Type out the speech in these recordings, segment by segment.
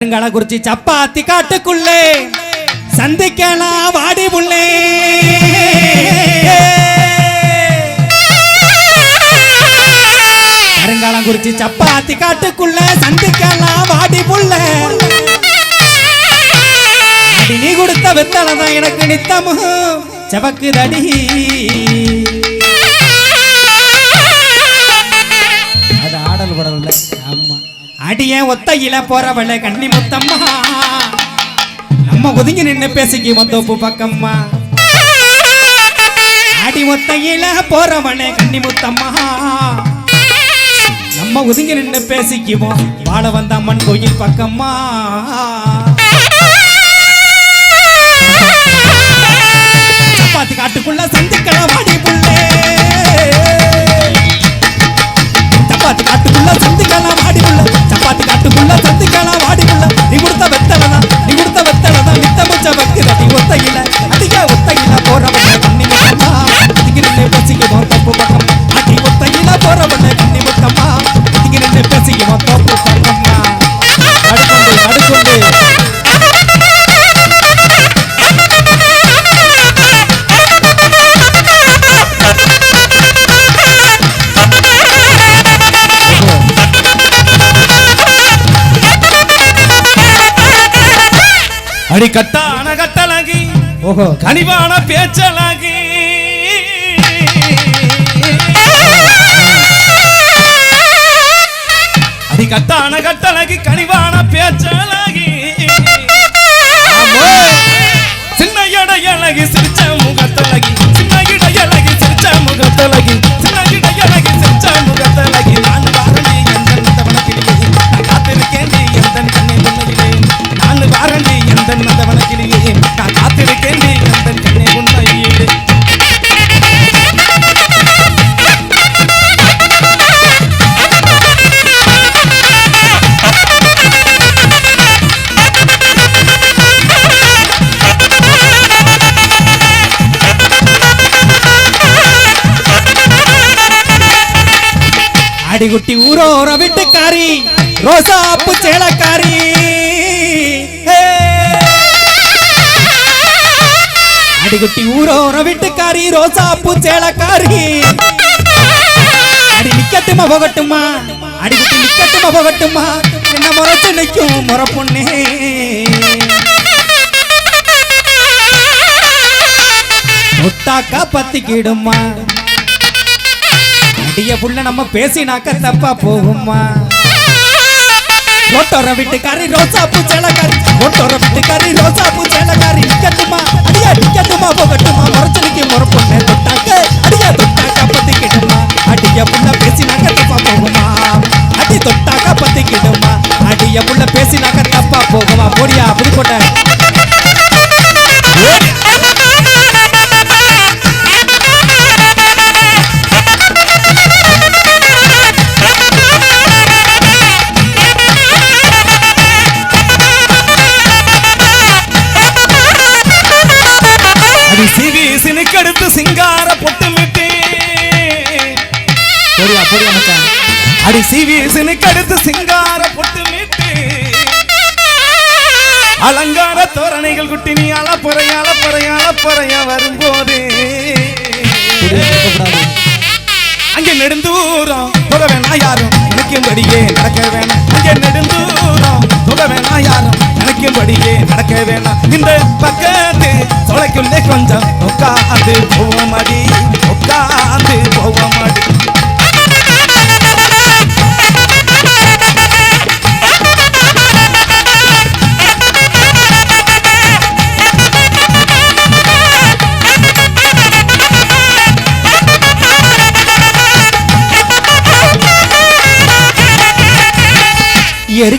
குறிச்சி சப்பாத்தி காட்டுக்குள்ளே. சந்திக்கலாம் வாடி புள்ளே கருங்காலம் குறிச்சி சப்பாத்தி காட்டுக்குள்ள சந்திக்கலாம் வாடி புள்ள நீ கொடுத்த வெத்தலை தான் எனக்கு நித்தமும். செவக்குதடி. அடிய ஒத்தையில போறவள கண்ணி முத்தம்மா. நம்ம ஒதுங்கி நின்று பேசிக்கி வந்தோப்பு பக்கம்மா. அடி ஒத்தையில போறவள கண்ணி முத்தம்மா. நம்ம ஒதுங்கி நின்று பேசிக்குவோம். வாழ வந்த அம்மன் கோயில் பக்கம்மா. அடி கட்டான கட்டழகி ஓஹோ. கனிவான பேச்சழகி அடி கட்டான கட்டழகி கனிவான பேச்சழகி அடிகுட்டி ஊரோர வீட்டுக்காரி. ரோசாப்பு சேலக்காரி. ஹே. அடிகுட்டி ஊரோர வீட்டுக்காரி ரோசாப்பு சேலக்காரி. அடி நிக்கட்டுமா போகட்டுமா? அடிகுட்டி நிக்கட்டுமா போகட்டுமா? என்ன முறைச்சு நிற்கும் முறை பொண்ணே. தொட்டாக்கா பத்திக்கிடுமா? அடிய புள்ள நம்ம பேசினாக்க தப்பா போகுமா ஓட்டோர வீட்டுக்காரி ரோசா பூச்சேலக்காரி விட்டு வீட்டுக்காரி ரோசா பூச்சலக்காரி கட்டுமா அடி சிவி கடுத்து சிங்கார பொட்டு மீட்டு. அலங்கார தோரணைகள் குட்டி நீ அலப்புறை அலப்புறை அலப்புறைய வரும்போது. அங்கே நெடுந்தூரம் தொட வேணா யாரும் நினைக்கும்படியே நடக்க வேணாம். அங்கே நெடுந்தூரம் தொட வேணா யாரும் நினைக்கும்படியே நடக்க வேணாம். இந்த பக்கத்து தொலைக்குள்ளே கொஞ்சம் உட்காந்து போவமடி உட்காந்து போவமடி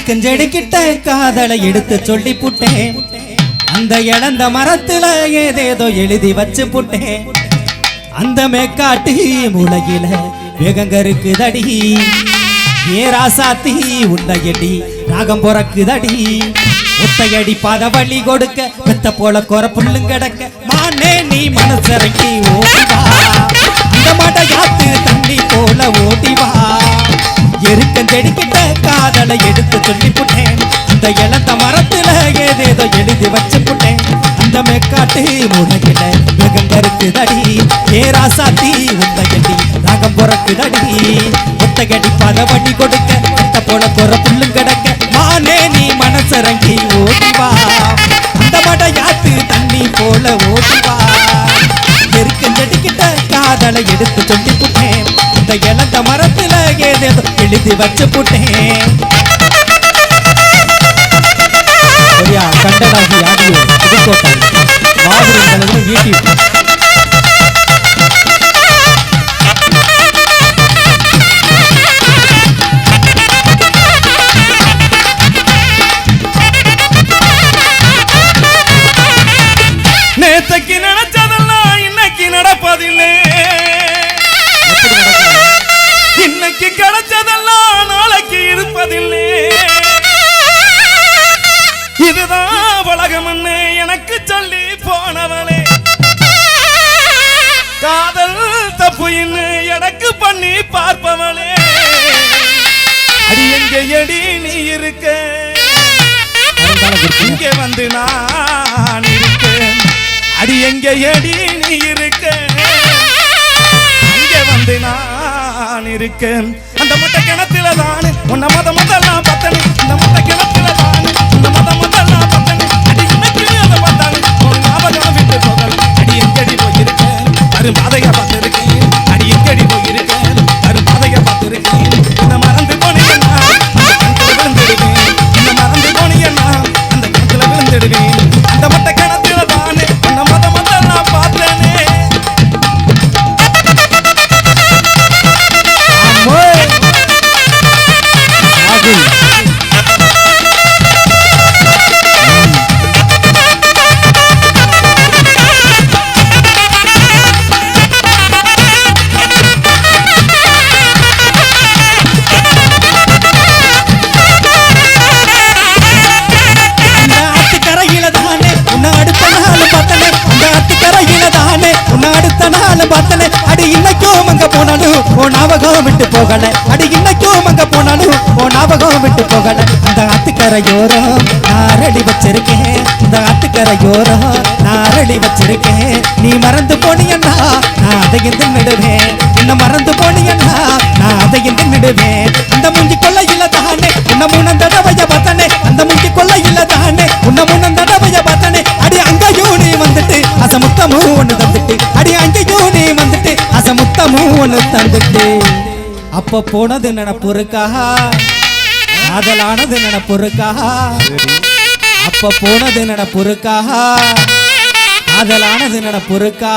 கிட்ட காதலை எடுத்து சொல்லி புட்டேன். அந்த இழந்த மரத்துல ஏதேதோ எழுதி வச்சு புட்டேன். அந்த மேக்காட்டி முளையில வேகங்கருக்குதடி ஏ ராசாத்தி உண்டையடி ராகம் பொறக்குதடி. ஒத்தையடி பாத வழி கொடுக்க பெத்த போல கொர புல்லுங்க கிடக்க மானே நீ மனசரக்கி ஓடிவா. அந்த மாட்ட யாத்து அந்த இழந்த மரத்துல ஏதேதோ எழுதி வச்சு புட்டேன் அந்த மேக்காட்டு முடகில வேகம் கருக்குதடி ஏரா சாத்தி உத்தகடி ராகம் பொறக்குதடி. ஒத்தகடி பத வண்டி கொடுக்க ஒத்த போல குற புல்லும் கிடக்க. மானே நீ மனசரங்கி ஓடிவா. அந்த மட யாத்து தண்ணி போல ஓடிவா. எருக்கஞ்செடிக்கிட்ட காதலை எடுத்து சொல்லி புட்டேன் இந்த இழந்த மரத்துல ஏதேதோ எழுதி வச்சு புட்டேன் சரியா கண்டடாகி ஆடியோ புதுக்கோட்டை மாபெரும் தலைவர் நேத்தைக்கு நினைச்சதெல்லாம் இன்னைக்கு நடப்பதில்லை. பண்ணி பார்ப்பவளே. அடி எங்க எடி நீ இருக்க? இங்க வந்து நான் இருக்கேன். அடி எங்க எடி நீ இருக்க? இங்க வந்து நான் இருக்கேன். அந்த முட்டை கிணத்துல தானே. உன்னை மத முதல்லாம் பத்தனே இந்த முட்டை கிணத்துல தானே. உன்னை மத ஆத்துக்கரையில உன்னை அடுத்த நாள் பார்த்தல அடி இன்னைக்கும் அங்க போனாலும் ஓ ஞாபகம் விட்டு போகல. அடி இன்னைக்கும் அங்க போனாலும் ஓ ஞாபகம் விட்டு போகல. அந்த ஆத்துக்கரையோரம் நாரடி வச்சிருக்கேன். இந்த ஆத்துக்கரையோரம் நாரடி வச்சிருக்கேன். நீ மறந்து போனியன்னா நான் அதையும் தின்னுடுவேன் இன்னும் மறந்து போனியன்னா நான் அதையும் தின்னுடுவேன் இந்த முஞ்சி கொள்ளையில தானே உன்னை மூணம் ஒண்ணு தந்துட்டு. அப்ப போனது நினப்புருக்கா காதலானது நினப்புருக்கா அப்ப போனது நினப்புருக்கா காதலானது நினப்புருக்கா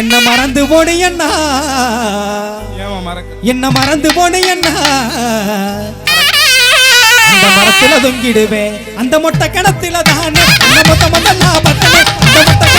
என்ன மறந்து போனியண்ணா மறக்க. என்ன மறந்து போனியண்ணா அந்த மரத்துல தொங்கிடுவேன். அந்த மொட்டை கிணத்துல தானே. உன்னை மொத்த முதல்ல பார்த்தனே அந்த மொட்டை